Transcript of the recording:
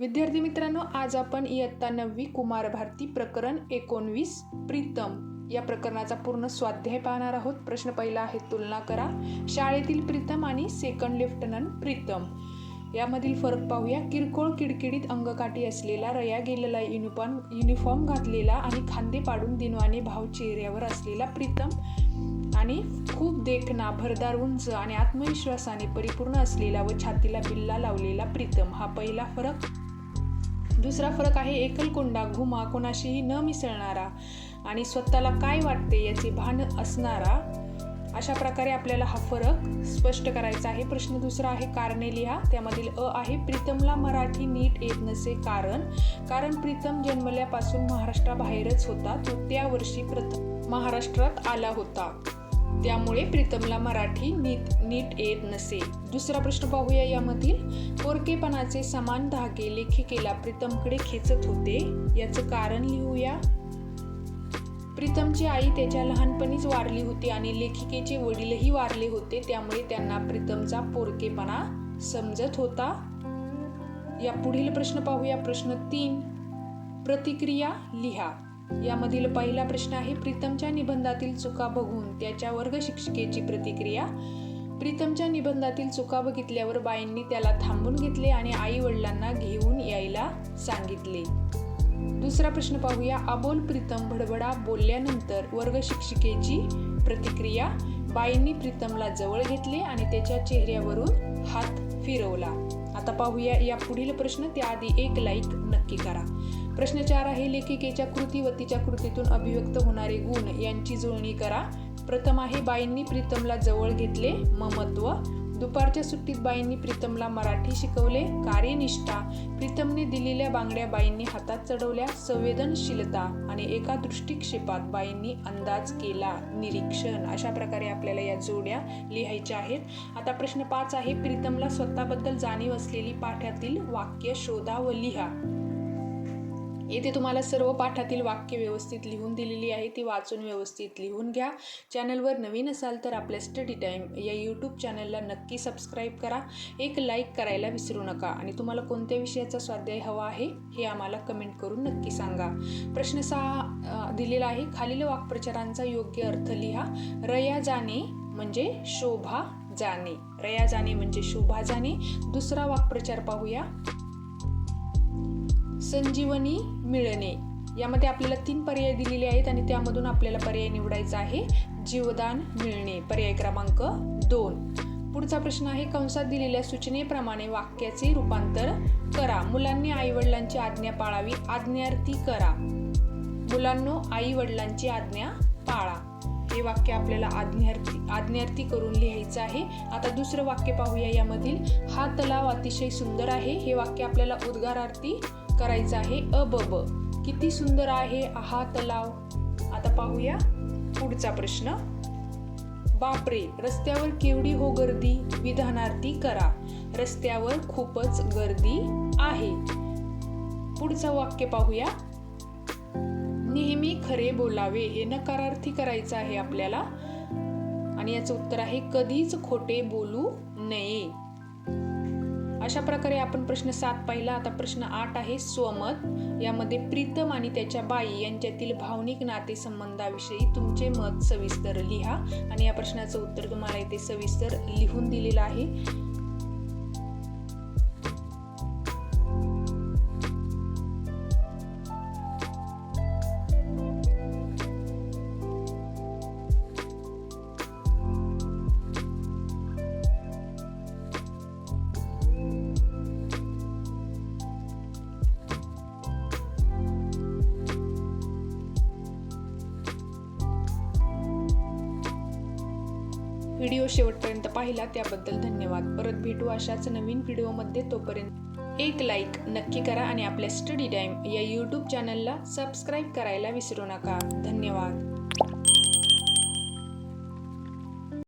विद्यार्थी मित्रांनो आज आपण इयत्ता नववी कुमार भारती प्रकरण एकोणवीस प्रीतम या प्रकरणाचा पूर्ण स्वाध्याय पाहणार आहोत. प्रश्न पहिला आहे तुलना करा. शाळेतील प्रीतम आणि सेकंड लेफ्टनंट प्रीतम. यामधील फरक पाहूया. किरकोळ किडकिडीत अंगकाठी असलेला रया गेलेला युनिफॉर्म युनिफॉर्म घातलेला आणि खांदे पाडून दिनवाने भाव चेहऱ्यावर असलेला प्रीतम आणि खूप देखणा भरदार उंच आणि आत्मविश्वासाने परिपूर्ण असलेला व छातीला बिल्ला लावलेला प्रीतम. हा पहिला फरक दुसरा फरक आहे एकलकोंडा घुमा कोणाशीही न मिसळणारा आणि स्वतःला काय वाटते याचे भान असणारा. अशा प्रकारे आपल्याला हा फरक स्पष्ट करायचा आहे. प्रश्न दुसरा आहे कारणे लिहा त्यामधील अ आहे प्रीतमला मराठी नीट येत नसे कारण. कारण प्रीतम जन्मल्यापासून महाराष्ट्राबाहेरच होता. तो त्या वर्षी प्रथम महाराष्ट्रात आला होता. त्यामुळे प्रीतमला मराठी नीट नीट येत नसे. दुसरा प्रश्न पाहूया यामधील पोरकेपणाचे समान धागे लेखिकेला प्रीतमकडे खेचत होते. याचं कारण लिहूया. प्रीतमची आई त्याच्या लहानपणीच वारली होती आणि लेखिकेचे वडीलही वारले होते. त्यामुळे त्यांना प्रीतमचा पोरकेपणा समजत होता. या पुढील प्रश्न पाहूया. प्रश्न तीन प्रतिक्रिया लिहा. यामधील पहिला प्रश्न आहे प्रीतमच्या निबंधातील चुका बघून त्याच्या वर्ग शिक्षिकेची प्रतिक्रिया. प्रीतमच्या निबंधातील चुका बघितल्यावर बाईंनी त्याला थांबून घेतले आणि आई वडिलांना घेऊन यायला सांगितले. दुसरा प्रश्न पाहूया. अबोल प्रीतम भडबडा बोलल्यानंतर वर्ग शिक्षिकेची प्रतिक्रिया. बाईंनी प्रीतमला जवळ घेतले आणि त्याच्या चेहऱ्यावरून हात फिरवला. आता पाहूया या पुढील प्रश्न. त्याआधी एक लाईक नक्की करा. प्रश्न चार आहे लेखिकेच्या कृती व तिच्या कृतीतून अभिव्यक्त होणारे गुण यांची जुळणी करा. प्रथम आहे बाईंनी प्रीतमला जवळ घेतले ममत्व. दुपारच्या सुट्टीत बाईंनी प्रीतमला मराठी शिकवले कार्यनिष्ठा. प्रीतमने दिलेल्या बांगड्या बाईंनी हातात चढवल्या संवेदनशीलता आणि एका दृष्टिक्षेपात बाईंनी अंदाज केला निरीक्षण अशा प्रकारे आपल्याला या जोड्या लिहायच्या आहेत. आता प्रश्न पाच आहे प्रीतमला स्वतःबद्दल जाणीव असलेली पाठातील वाक्य शोधा व लिहा. येथे तुम्हाला सर्व पाठातील वाक्य व्यवस्थित लिहून दिलेली आहे ती वाचून व्यवस्थित लिहून घ्या. चॅनलवर नवीन असाल तर आपल्या स्टडी टाईम या यूट्यूब चॅनलला नक्की सबस्क्राईब करा. एक लाईक करायला विसरू नका. आणि तुम्हाला कोणत्या विषयाचा स्वाध्याय हवा आहे हे आम्हाला कमेंट करून नक्की सांगा. प्रश्न सहा दिलेला आहे. खालील वाक्प्रचारांचा योग्य अर्थ लिहा. रया जाणे म्हणजे शोभा जाणे रया जाणे म्हणजे शोभा जाणे दुसरा वाक्प्रचार पाहूया. संजीवनी मिळणे. यामध्ये आपल्याला तीन पर्याय दिलेले आहेत आणि त्यामधून आपल्याला पर्याय निवडायचा आहे. जीवदान मिळणे. पर्याय क्रमांक दोन. पुढचा प्रश्न आहे कंसात दिलेल्या सूचनेप्रमाणे वाक्याचे रूपांतर करा. मुलांनी आई वडिलांची आज्ञा पाळावी. आज्ञार्थी करा. मुलांनो आई वडिलांची आज्ञा पाळा. हे वाक्य आपल्याला आज्ञार्थी आज्ञार्थी करून लिहायचं आहे. आता दुसरं वाक्य पाहूया यामधील. हा तलाव अतिशय सुंदर आहे. हे वाक्य आपल्याला उद्गारार्थी करायचं आहे अ ब ब. किती सुंदर आहे आहा तलाव. आता पाहूया पुढचा प्रश्न. बापरे रस्त्यावर केवढी हो गर्दी? विधानार्थी करा. रस्त्यावर खूपच गर्दी आहे. पुढचं वाक्य पाहूया. नेहमी खरे बोलावे हे नकारार्थी करायचं आहे आपल्याला. आणि याचं उत्तर आहे कधीच खोटे बोलू नये. अशा प्रकारे आपण प्रश्न सात पाहिला. आता प्रश्न आठ आहे स्वमत यामध्ये प्रीतम आणि त्याच्या बाई यांच्यातील भावनिक नातेसंबंधाविषयी तुमचे मत सविस्तर लिहा. आणि या प्रश्नाचं उत्तर तुम्हाला इथे सविस्तर लिहून दिलेलं आहे. व्हिडिओ शेवटपर्यंत पाहिला त्याबद्दल धन्यवाद. परत भेटू अशाच नवीन व्हिडिओमध्ये. तोपर्यंत एक लाईक नक्की करा आणि आपल्या स्टडी टाईम या यूट्यूब चॅनलला सबस्क्राईब करायला विसरू नका. धन्यवाद.